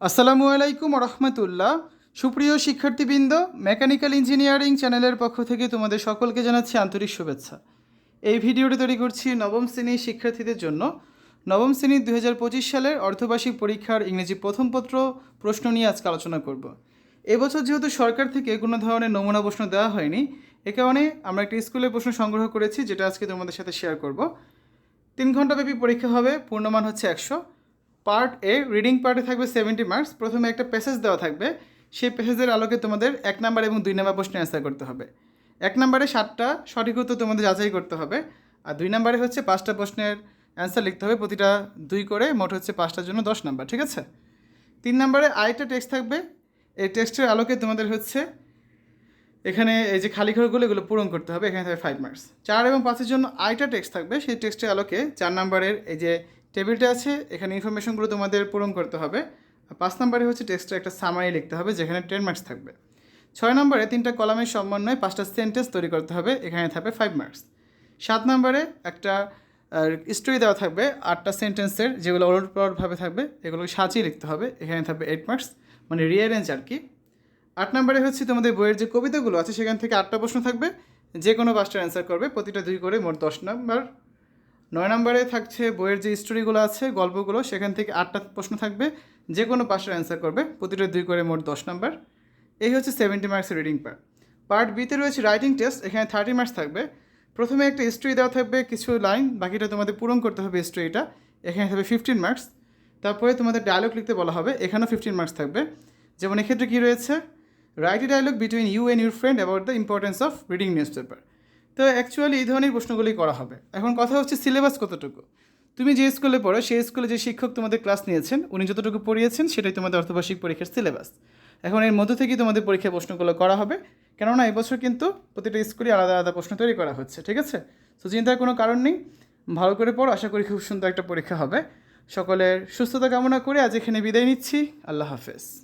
আসসালামু আলাইকুম রহমতুল্লাহ। সুপ্রিয় শিক্ষার্থীবৃন্দ, মেকানিক্যাল ইঞ্জিনিয়ারিং চ্যানেলের পক্ষ থেকে তোমাদের সকলকে জানাচ্ছি আন্তরিক শুভেচ্ছা। এই ভিডিওটি তৈরি করছি নবম শ্রেণির শিক্ষার্থীদের জন্য। নবম শ্রেণির দু হাজার পঁচিশ সালের অর্ধবার্ষিক পরীক্ষার ইংরেজি প্রথম পত্র প্রশ্ন নিয়ে আজকে আলোচনা করব। এবছর যেহেতু সরকার থেকে কোনো ধরনের নমুনা প্রশ্ন দেওয়া হয়নি, এ কারণে আমরা একটি স্কুলের প্রশ্ন সংগ্রহ করেছি, যেটা আজকে তোমাদের সাথে শেয়ার করব। তিন ঘন্টাব্যাপী পরীক্ষা হবে, পূর্ণমান হচ্ছে একশো। পার্ট এ রিডিং পার্টে থাকবে সেভেন্টি মার্কস প্রথমে একটা প্যাসেজ দেওয়া থাকবে। সেই প্যাসেজের আলোকে তোমাদের এক নাম্বার এবং দুই নাম্বার প্রশ্নে অ্যান্সার করতে হবে। এক নাম্বারে সাতটা সঠিক উত্তর তোমাদের যাচাই করতে হবে। আর দুই নাম্বারে হচ্ছে পাঁচটা প্রশ্নের অ্যান্সার লিখতে হবে। প্রতিটা দুই করে মোট হচ্ছে পাঁচটার জন্য দশ নাম্বার ঠিক আছে? তিন নাম্বারে আরেকটা টেক্সট থাকবে। এই টেক্সটের আলোকে তোমাদের হচ্ছে এখানে এই যে খালি ঘরগুলো, এগুলো পূরণ করতে হবে। এখানে থাকবে ফাইভ মার্কস চার এবং পাঁচের জন্য আইটা টেক্সট থাকবে। সেই টেক্সটের আলোকে চার নাম্বারের এই যে টেবিলটা আছে, এখানে ইনফরমেশনগুলো তোমাদের পূরণ করতে হবে। পাঁচ নম্বরে হচ্ছে টেক্সটের একটা সামারি লিখতে হবে, যেখানে টেন মার্কস থাকবে। ছয় নম্বরে তিনটা কলামের সমন্বয়ে পাঁচটা সেন্টেন্স তৈরি করতে হবে, এখানে থাকবে ফাইভ মার্কস সাত নম্বরে একটা স্টোরি দেওয়া থাকবে, আটটা সেন্টেন্সের যেগুলো ওলট থাকবে এগুলো সাজিয়ে লিখতে হবে, এখানে থাকবে এইট মার্কস মানে রিয়ারেঞ্জ আর কি। আট নম্বরে হচ্ছে তোমাদের বইয়ের যে কবিতাগুলো আছে, সেখান থেকে আটটা প্রশ্ন থাকবে যে কোনো পাঁচটার অ্যান্সার করবে, প্রতিটা দুই করে মোট দশ নম্বর নয় নম্বরে থাকছে বইয়ের যে স্টোরিগুলো আছে, গল্পগুলো, সেখান থেকে আটটা প্রশ্ন থাকবে। যে কোনো পাঁচটার অ্যান্সার করবে, প্রতিটা দুই করে মোট দশ নম্বর। এই হচ্ছে সেভেন্টি মার্কসের রিডিং পার্ট পার্ট বিতে রয়েছে রাইটিং টেস্ট এখানে থার্টি মার্কস থাকবে। প্রথমে একটা স্টোরি দেওয়া থাকবে, কিছু লাইন বাকিটা তোমাদের পূরণ করতে হবে স্টোরিটা এখানে থাকবে ফিফটিন মার্কস তারপরে তোমাদের ডায়লগ লিখতে বলা হবে, এখানেও ফিফটিন মার্কস থাকবে। যেমন এক্ষেত্রে কী রয়েছে? Write a dialogue between you and your friend about the importance of reading newspaper তো অ্যাকচুয়ালি এই ধরনের প্রশ্নগুলি করা হবে। এখন কথা হচ্ছে সিলেবাস কতটুকু? তুমি যে স্কুলে পড়ো, সেই স্কুলে যে শিক্ষক তোমাদের ক্লাস নিয়েছেন, উনি যতটুকু পড়িয়েছেন, সেটাই তোমাদের অর্থবার্ষিক পরীক্ষার সিলেবাস এখন এর মধ্য থেকেই তোমাদের পরীক্ষা প্রশ্নগুলো করা হবে। কেননা এবছর কিন্তু প্রতিটা স্কুলে আলাদা আলাদা প্রশ্ন তৈরি করা হচ্ছে, ঠিক আছে? তো চিন্তার কোনো কারণ নেই। ভালো করে পড়ো, আশা করি খুব সুন্দর একটা পরীক্ষা হবে। সকলের সুস্থতা কামনা করে আজ এখানে বিদায় নিচ্ছি। আল্লাহ হাফেজ।